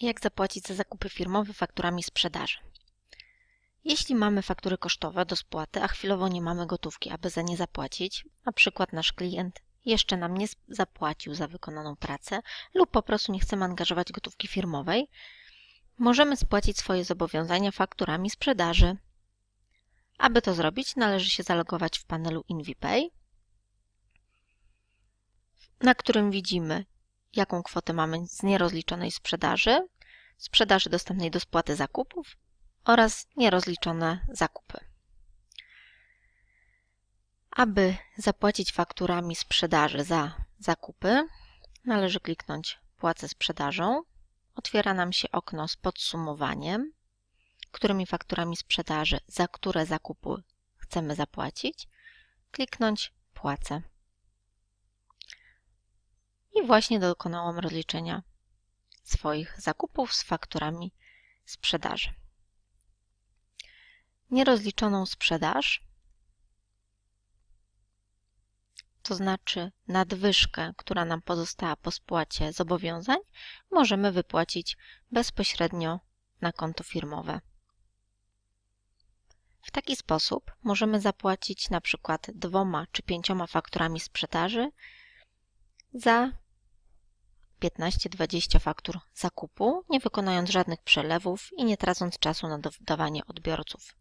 Jak zapłacić za zakupy firmowe fakturami sprzedaży? Jeśli mamy faktury kosztowe do spłaty, a chwilowo nie mamy gotówki, aby za nie zapłacić, na przykład nasz klient jeszcze nam nie zapłacił za wykonaną pracę lub po prostu nie chcemy angażować gotówki firmowej, możemy spłacić swoje zobowiązania fakturami sprzedaży. Aby to zrobić, należy się zalogować w panelu InVPay, na którym widzimy, jaką kwotę mamy z nierozliczonej sprzedaży, sprzedaży dostępnej do spłaty zakupów oraz nierozliczone zakupy. Aby zapłacić fakturami sprzedaży za zakupy, należy kliknąć Płacę sprzedażą. Otwiera nam się okno z podsumowaniem, którymi fakturami sprzedaży, za które zakupy chcemy zapłacić. Kliknąć Płacę. I właśnie dokonałam rozliczenia swoich zakupów z fakturami sprzedaży. Nierozliczoną sprzedaż, to znaczy nadwyżkę, która nam pozostała po spłacie zobowiązań, możemy wypłacić bezpośrednio na konto firmowe. W taki sposób możemy zapłacić na przykład dwoma czy pięcioma fakturami sprzedaży za 15-20 faktur zakupu, nie wykonując żadnych przelewów i nie tracąc czasu na dodawanie odbiorców.